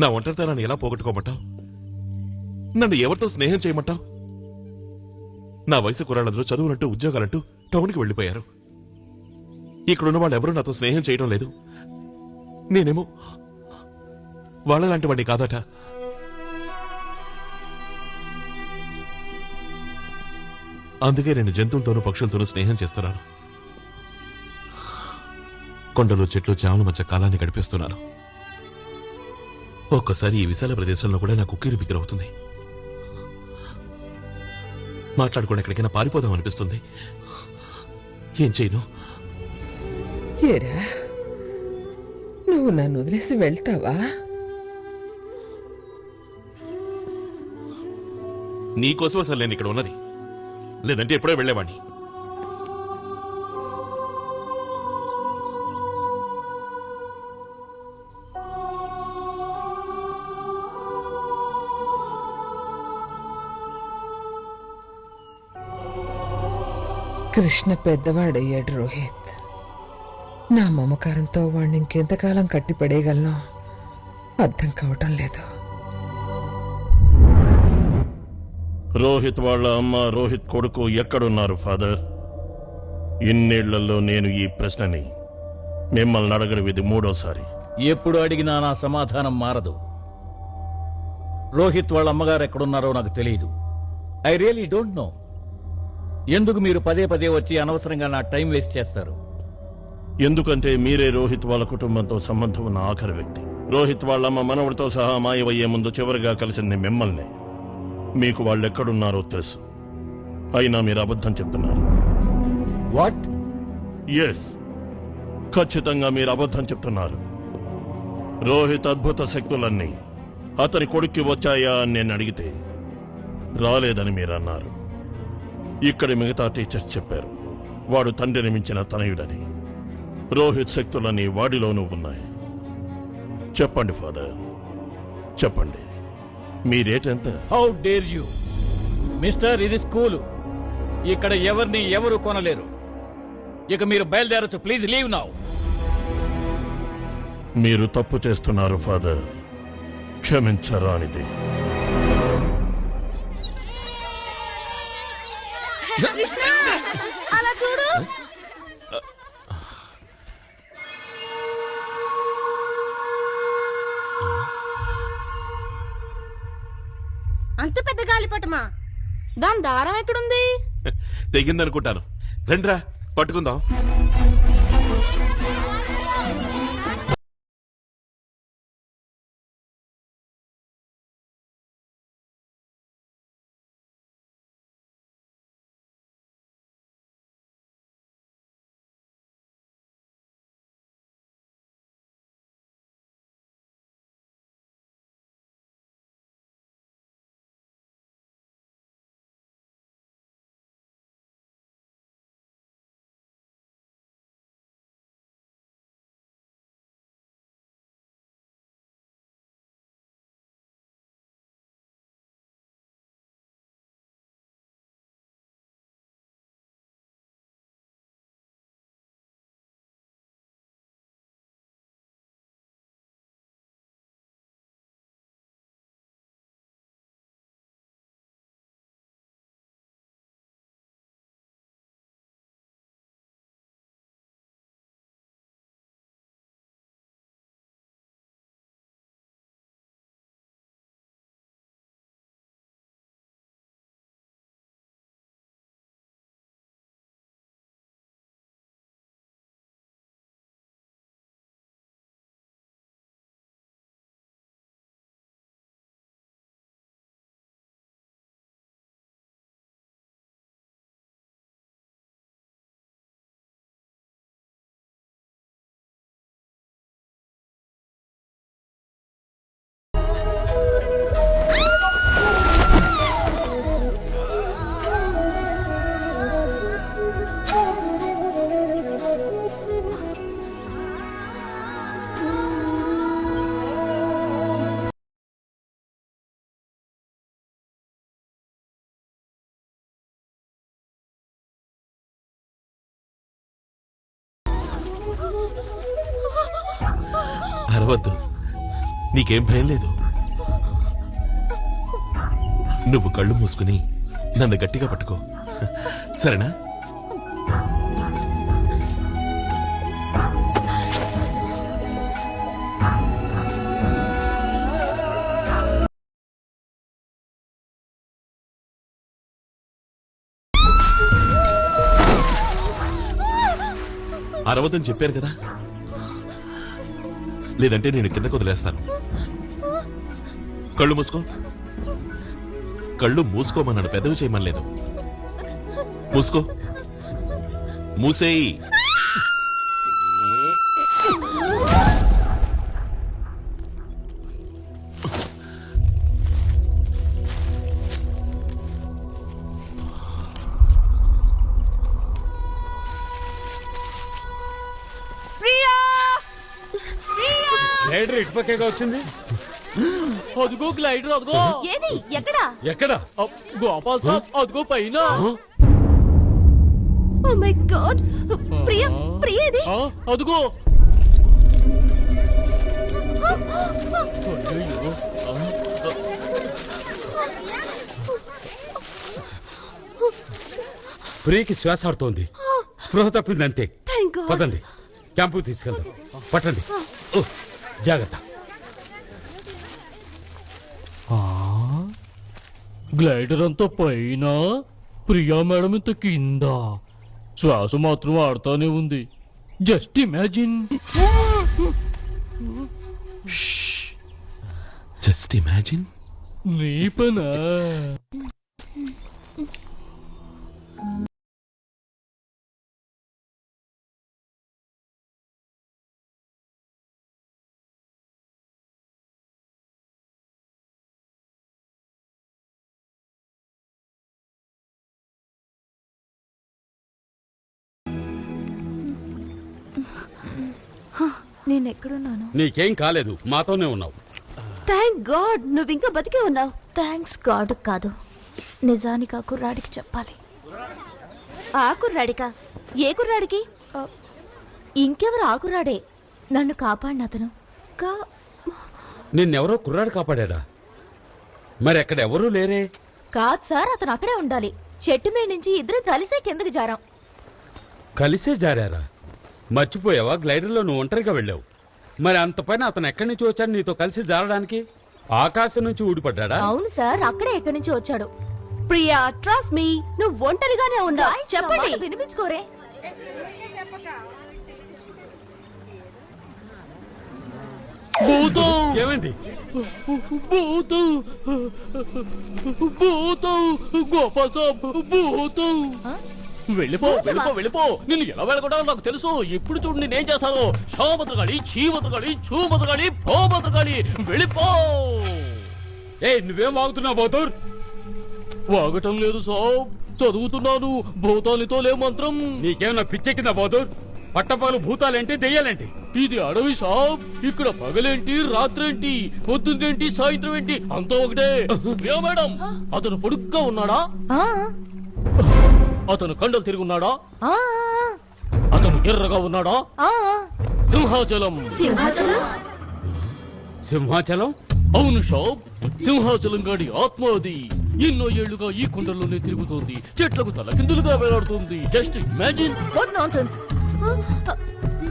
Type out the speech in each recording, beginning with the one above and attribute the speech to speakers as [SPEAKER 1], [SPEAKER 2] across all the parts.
[SPEAKER 1] నా ఒంటరితనాన్ని ఎలా పోగొట్టుకోమంటావు? నన్ను ఎవరితో స్నేహం చేయమంటావు? నా వయసు కురాళ్ళందరూ చదువులంటూ ఉద్యోగాలంటూ టౌన్కి వెళ్ళిపోయారు. ఇక్కడున్న వాళ్ళు ఎవరూ నాతో స్నేహం చేయడం లేదు. నేనేమో వాళ్ళలాంటి వాడిని కాదట. అందుకే నేను జంతువులతోనూ పక్షులతోనూ స్నేహం చేస్తున్నాను. కొండలు చెట్లు చావుల మధ్య కాలాన్ని గడిపేస్తున్నాను. ఒక్కసారి ఈ విశాల ప్రదేశంలో కూడా నాకు ఉక్కిరి బిక్కిరవుతుంది మాట్లాడుకుని ఎక్కడికైనా పారిపోదాం అనిపిస్తుంది. ఏం చేయను?
[SPEAKER 2] ఏరా? నువ్వు నన్ను వదిలేసి వెళ్తావా?
[SPEAKER 1] నీకోసం అసలు నేను ఇక్కడ ఉన్నది. లేదంటే ఎప్పుడో వెళ్ళేవాడిని
[SPEAKER 2] కృష్ణ పెద్దవాడయ్యాడు రోహిత్. నా మమకారంతో వాణ్ణి ఇంకెంతకాలం కట్టిపడేయగలను అర్థం కావటం లేదు.
[SPEAKER 3] రోహిత్ వాళ్ళ అమ్మ రోహిత్ కొడుకు ఎక్కడున్నారు ఫాదర్? ఇన్నేళ్ళలో నేను ఈ ప్రశ్నని మిమ్మల్ని అడగడం ఇది మూడోసారి.
[SPEAKER 4] ఎప్పుడు అడిగినా నా సమాధానం మారదు. రోహిత్ వాళ్ళ అమ్మగారు ఎక్కడున్నారో నాకు తెలియదు ఐ రియలీ డోంట్ నో. ఎందుకు మీరు పదే పదే వచ్చి అనవసరంగా నా టైం వేస్ట్ చేస్తారు?
[SPEAKER 3] ఎందుకంటే మీరే రోహిత్ వాళ్ళ కుటుంబంతో సంబంధం ఉన్న ఆఖరి వ్యక్తి. రోహిత్ వాళ్ళమ్మ మనవడితో సహా మాయమయ్యే ముందు చివరిగా కలిసింది మిమ్మల్ని. మీకు వాళ్ళు ఎక్కడున్నారో తెలుసు. అయినా మీరు అబద్ధం చెప్తున్నారు.
[SPEAKER 4] వాట్?
[SPEAKER 3] ఎస్ ఖచ్చితంగా మీరు అబద్ధం చెప్తున్నారు. రోహిత్ అద్భుత శక్తులన్నీ. అతని కొడుక్కి వచ్చాయా అని నేను అడిగితే రాలేదని మీరు అన్నారు ఇక్కడి మిగతా టీచర్స్ చెప్పారు. వాడు తండ్రిని మించిన తనయుడని. రోహిత్ శక్తులన్నీ వాడిలోనూ ఉన్నాయి. చెప్పండి ఫాదర్. చెప్పండి. మీ రేట్ ఎంత?
[SPEAKER 4] హౌ డేర్ యూ మిస్టర్ ఇది స్కూలు. ఇక్కడ ఎవరిని ఎవరు కొనలేరు. ఇక మీరు బయలుదేరచ్చు. Please leave now.
[SPEAKER 3] మీరు తప్పు చేస్తున్నారు ఫాదర్. క్షమించరానిది.
[SPEAKER 5] కృష్ణ! అలా చూడు. అంత పెద్ద గాలిపటమా? దాని దారం ఎక్కడుంది?
[SPEAKER 1] తెగిందనుకుంటాను. రండ్రా పట్టుకుందాం. భయపడవద్దు నీకేం భయం లేదు. నువ్వు కళ్ళు మూసుకుని నన్ను గట్టిగా పట్టుకో. సరేనా? అరవదని చెప్పాను కదా. లేదంటే నేను కిందకు వదిలేస్తాను. కళ్ళు మూసుకో. కళ్ళు మూసుకోమన్నాడు. పెద్దవి చేయమనలేదు. మూసుకో. మూసేయి.
[SPEAKER 6] రైడర్ ఇటుపక్కేగా వచ్చింది.
[SPEAKER 7] అదిగో గ్లైడర్ అదిగో.
[SPEAKER 8] ఏది? ఎక్కడా?
[SPEAKER 6] ఎక్కడ?
[SPEAKER 7] గోపాల్ సాబ్ అదిగో పైన.
[SPEAKER 8] Oh my god! Priya Priya ఇది.
[SPEAKER 7] ఆ, అదిగో.
[SPEAKER 6] ప్రియకి శ్వాస ఆడుతోంది. స్పృహ తప్పింది అంతే పదండి. క్యాంపు తీసుకెళ్దాం. పట్టండి. ఓ, జాగ్రత్త.
[SPEAKER 7] గ్లైడర్ అంతా పైన? ప్రియా మేడం ఇంత కింద? శ్వాస మాత్రం ఆడుతానే ఉంది. Just imagine.
[SPEAKER 1] Just imagine?
[SPEAKER 7] నీ పనా?
[SPEAKER 8] నేను ఎక్కడున్నాను
[SPEAKER 6] నీకేం కాలేదు మాతోనే ఉన్నావు.
[SPEAKER 8] థ్యాంక్ గాడ్ నువ్వు ఇంకా బతికే ఉన్నావు. థ్యాంక్స్ గాడ్ కాదు. నిజానికి ఆ కుర్రాడికి చెప్పాలి. ఆ కుర్రాడికా? ఏ కుర్రాడికి? ఇంకెవరు ఆ కుర్రాడే? నన్ను కాపాడిన అతను. కా
[SPEAKER 6] నిన్నెవరో కుర్రాడు కాపాడాడా? మరి అక్కడ ఎవరూ లేరే?
[SPEAKER 8] కాదు సార్ అతను అక్కడే ఉండాలి. చెట్టు మీద నుంచి ఇద్దరు కలిసే కిందకి జారాం.
[SPEAKER 6] కలిసే జారారా? మర్చిపోయావా? గ్లైడర్లో నువ్వు ఒంటరిగా వెళ్ళావు. మరి అంత పైన అతను ఎక్కడి నుంచి వచ్చాడు నీతో కలిసి జారడానికి? ఆకాశం నుంచి ఊడిపడ్డాడా?
[SPEAKER 8] అవును సార్ అక్కడే ఎక్కడి నుంచి వచ్చాడు. ప్రియా ట్రస్ట్ మీ నువ్వు ఒంటరిగానే ఉన్నావు చెప్పండి. వినిపించుకోరే.
[SPEAKER 7] భూతం.
[SPEAKER 6] ఏమైంది?
[SPEAKER 7] భూతం. భూతం. గోపాల్ సాబ్ భూతం. వెళ్ళిపో వెళ్ళిపో వెళ్ళిపో. నిన్ను ఎలా వెళ్ళగొట్టాలో నాకు తెలుసు. ఇప్పుడు చూడు నేనేం చేస్తాను. షామతగాలి చీమతగాలి చూమతగాలి పోమతగాలి వెళ్ళిపో.
[SPEAKER 6] ఏ నువ్వేం వాగుతున్నావు బౌతూర్?
[SPEAKER 7] వాగటం లేదు సాబ్. చదువుతున్నాను. భూతానితో లే మంత్రం.
[SPEAKER 6] నీకేమన్నా పిచ్చెక్కిందా బౌతూర్? పట్టపగలు భూతాలేంటి దెయ్యాలేంటి?
[SPEAKER 7] ఇది అడవి సాబ్. ఇక్కడ పగలేంటి రాత్రేంటి పొద్దున్నేంటి సాయంత్రం ఏంటి అంతా ఒకటే. మేడం? అతను పొడుగ్గా ఉన్నాడా?
[SPEAKER 8] ఆ,
[SPEAKER 7] అతను కండలు తిరిగి ఉన్నాడా?
[SPEAKER 8] ఆ,
[SPEAKER 7] అతను ఎర్రగా ఉన్నాడా? సింహాచలం.
[SPEAKER 8] సింహాచలం?
[SPEAKER 7] అవును షాప్ సింహాచలం గాడి ఆత్మ అది. ఎన్నో ఏళ్ళుగా ఈ కొండల్లోనే తిరుగుతోంది. చెట్లకు తలకిందులుగా వేలాడుతుంది. Just imagine.
[SPEAKER 8] What nonsense.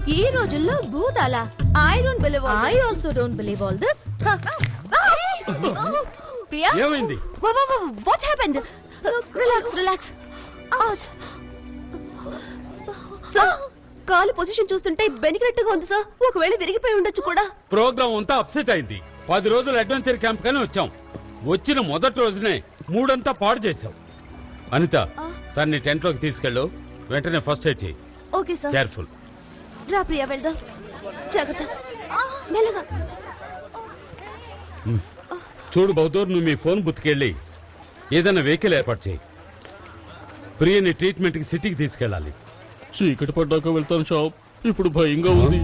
[SPEAKER 8] ఈ రోజుల్లో భూతాల. I don't believe I also don't believe all this Priya
[SPEAKER 6] ఏమైంది?
[SPEAKER 8] What happened relax relax sir కాలు పొజిషన్ చూస్తుంటే బెనికినట్టుగా ఉంది సార్. ఒకవేళ విరిగిపోయి ఉండొచ్చు కూడా.
[SPEAKER 6] ప్రోగ్రామ్ అంతా అప్సెట్ అయింది. పది రోజులు అడ్వెంచర్ క్యాంప్ కానీ వచ్చాం. వచ్చిన మొదటి రోజునే మూడంతా పాడు చేశావు. అనిత తన్ని టెంట్లోకి తీసుకెళ్ళు. వెంటనే ఫస్ట్ ఎయిడ్ చేయి.
[SPEAKER 8] Okay sir.
[SPEAKER 6] కేర్ఫుల్.
[SPEAKER 8] రా ప్రియా వెళ్దాం. జాగ్రత్త. మెల్లగా.
[SPEAKER 6] చూడు బౌద్ధూర్ నువ్వు మీ ఫోన్ బుత్తుకెళ్ళి ఏదైనా వెహికల్ ఏర్పాటు చేయి. ప్రియని ట్రీట్మెంట్కి సిటీకి తీసుకెళ్ళాలి.
[SPEAKER 7] చీకటి పడ్డాక వెళ్తాను షాప్. ఇప్పుడు భయంగా ఉంది.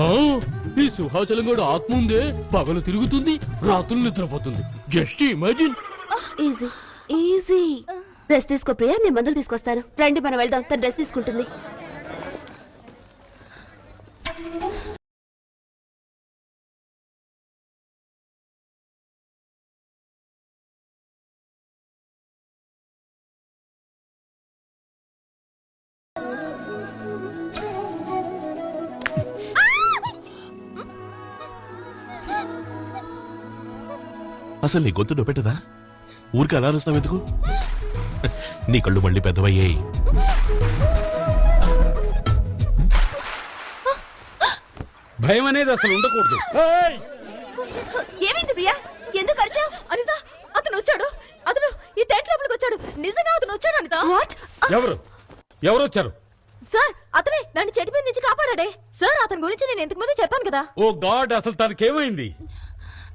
[SPEAKER 7] ఆ, ఈ సింహాచలం గడు ఆత్మ ఉందే పగలు తిరుగుతుంది రాత్రులు నిద్రపోతుంది. Just imagine.
[SPEAKER 8] Easy easy. Dress తీసుకో ప్రియా నేను మందులు తీసుకొస్తాను. రండి మనం వెళ్దాం. తన డ్రెస్ తీసుకుంటుంది.
[SPEAKER 1] అసలు నీ గొంతు నొప్పెట్టదా? ఊరికి అలా అరుస్తావు ఎందుకు? నీ కళ్ళు మళ్ళీ పెద్దవయ్యాయి.
[SPEAKER 6] భయం అనేది అసలు ఉండకూడదు. ఏయ్!
[SPEAKER 9] ఏమైంది ప్రియా? ఎందుకు అరిచావు? అనిత అతను వచ్చాడు. అతను ఈ టెంట్ లోపలికి వచ్చాడు. నిజంగా అతను వచ్చాడు అనిత? వాట్?
[SPEAKER 6] ఎవరు? ఎవరు వచ్చారు?
[SPEAKER 9] సార్ అతనే నన్ను చెట్టు మీద నుంచి కాపాడాడే. సార్ అతని గురించి నేను ఇంతకు ముందు చెప్పాను కదా.
[SPEAKER 6] ఓ గాడ్ అసలు తనకేమైంది?